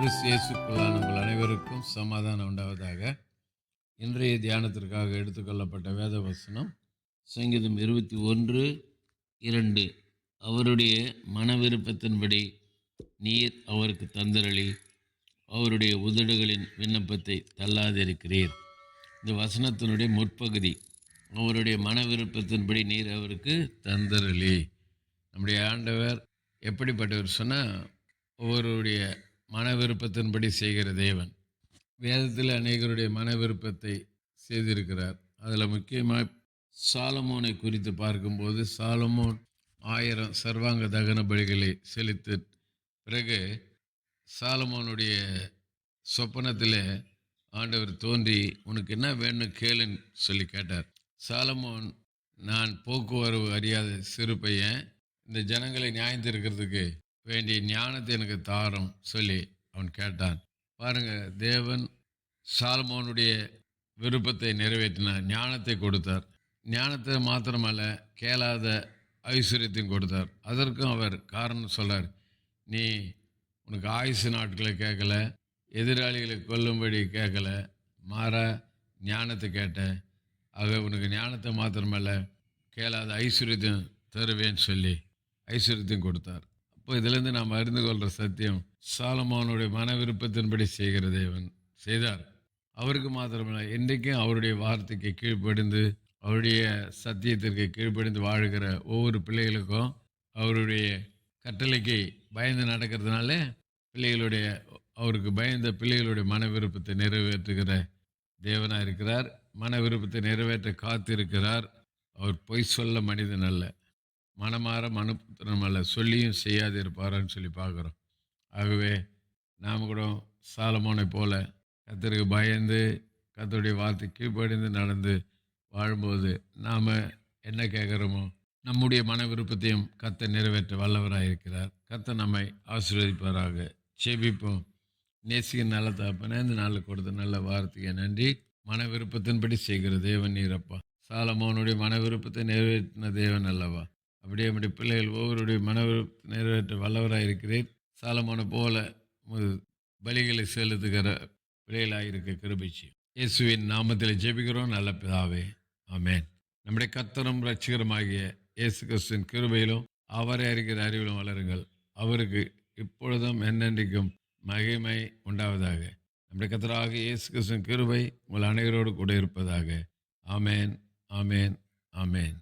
கிறிஸ்து இயேசுக்குள்ளான உங்கள் அனைவருக்கும் சமாதானம் உண்டாவதாக. இன்றைய தியானத்திற்காக எடுத்துக்கொள்ளப்பட்ட வேத வசனம் சங்கீதம் இருபத்தி ஒன்று இரண்டு. அவருடைய மன விருப்பத்தின்படி நீர் அவருக்கு தந்தரளி அவருடைய உதடுகளின் விண்ணப்பத்தை தள்ளாதிருக்கிறீர். இந்த வசனத்தினுடைய முற்பகுதி அவருடைய மன விருப்பத்தின்படி நீர் அவருக்கு தந்தரளி. நம்முடைய ஆண்டவர் எப்படிப்பட்டவர் சொன்னால் ஒவ்வொருடைய மன விருப்பத்தின்படி செய்கிற தேவன். வேதத்தில் அநேகருடைய மன விருப்பத்தை செய்திருக்கிறார். அதில் முக்கியமாக சாலமோனை குறித்து பார்க்கும்போது சாலமோன் ஆயிரம் சர்வாங்க தகன பலிகளை செலுத்து பிறகு சாலமோனுடைய சொப்பனத்தில் ஆண்டவர் தோன்றி உனக்கு என்ன வேணும் கேளுன்னு சொல்லி கேட்டார். சாலமோன் நான் போக்குவரவு அறியாத சிறு பையன். இந்த ஜனங்களை நியாயந்திருக்கிறதுக்கு வேண்டிய ஞானத்தை எனக்கு தாரும் சொல்லி அவன் கேட்டான். பாருங்க தேவன் சாலமோனுடைய விருப்பத்தை நிறைவேற்றினார் ஞானத்தை கொடுத்தார். ஞானத்தை மாத்திரமல்ல கேளாத ஐஸ்வர்யத்தையும் கொடுத்தார். அதற்கும் அவர் காரணம் சொல்லார் நீ உனக்கு ஆயுசு நாட்களை கேட்கல எதிராளிகளை கொல்லும்படி கேட்கல மாற ஞானத்தை கேட்ட. ஆக உனக்கு ஞானத்தை மாத்திரமல்ல கேளாத ஐஸ்வர்யத்தையும் தருவேன்னு சொல்லி ஐஸ்வர்யத்தையும் கொடுத்தார். இப்போ இதிலிருந்து நாம் அறிந்து கொள்கிற சத்தியம் சாலமோனுடைய மன விருப்பத்தின்படி செய்கிற தேவன் செய்தார். அவருக்கு மாத்திரமில்லை என்றைக்கும் அவருடைய வார்த்தைக்கு கீழ்ப்படிந்து அவருடைய சத்தியத்திற்கு கீழ்ப்படிந்து வாழ்கிற ஒவ்வொரு பிள்ளைகளுக்கும் அவருடைய கட்டளைக்கு பயந்து நடக்கிறதுனால பிள்ளைகளுடைய அவருக்கு பயந்த பிள்ளைகளுடைய மன விருப்பத்தை நிறைவேற்றுகிற தேவனாக இருக்கிறார் மன விருப்பத்தை நிறைவேற்ற காத்திருக்கிறார். அவர் பொய் சொல்ல மனிதன் அல்ல. மனமாற மனுப்புத்திரம் சொல்லியும் செய்யாது இருப்பாரான்னு சொல்லி பார்க்குறோம். ஆகவே நாம் கூட சாலமோனை போல கத்தருக்கு பயந்து கத்தருடைய வார்த்தை கீழ்ப்படிந்து நடந்து வாழும்போது நாம் என்ன கேட்குறோமோ நம்முடைய மன விருப்பத்தையும் கத்தை நிறைவேற்ற வல்லவராக இருக்கிறார். கத்தை நம்மை ஆசீர்வதிப்பாராக. செபிப்போம் நேசிக்க நல்ல தாப்பனே இந்த நாளில் கொடுத்த நல்ல வார்த்தைக்கு நன்றி. மன விருப்பத்தின்படி செய்கிற தேவன் நீரப்பா சாலமோனுடைய மன விருப்பத்தை நிறைவேற்றின தேவன் அல்லவா? அப்படியே நம்முடைய பிள்ளைகள் ஒவ்வொருடைய மன நிறைவேற்ற வல்லவராக இருக்கிறேன். சாலமான போல பலிகளை செலுத்துகிற பிள்ளைகளாக இருக்க கிருபிச்சு இயேசுவின் நாமத்தில் ஜெபிக்கிறோம். நல்ல பிதாவே ஆமேன். நம்முடைய கத்தரும் ரட்சிகரமாகிய இயேசு கிறிஸ்துவின் கிருபையிலும் அவரை அறிகிற அறிவிலும் வளருங்கள். அவருக்கு இப்பொழுதும் என்னென்றைக்கும் மகிமை உண்டாவதாக. நம்முடைய கத்தராக இயேசு கிறிஸ்துவின் கிருபை உங்கள் அனைவரோடு கூட இருப்பதாக. ஆமேன் ஆமேன் ஆமேன்.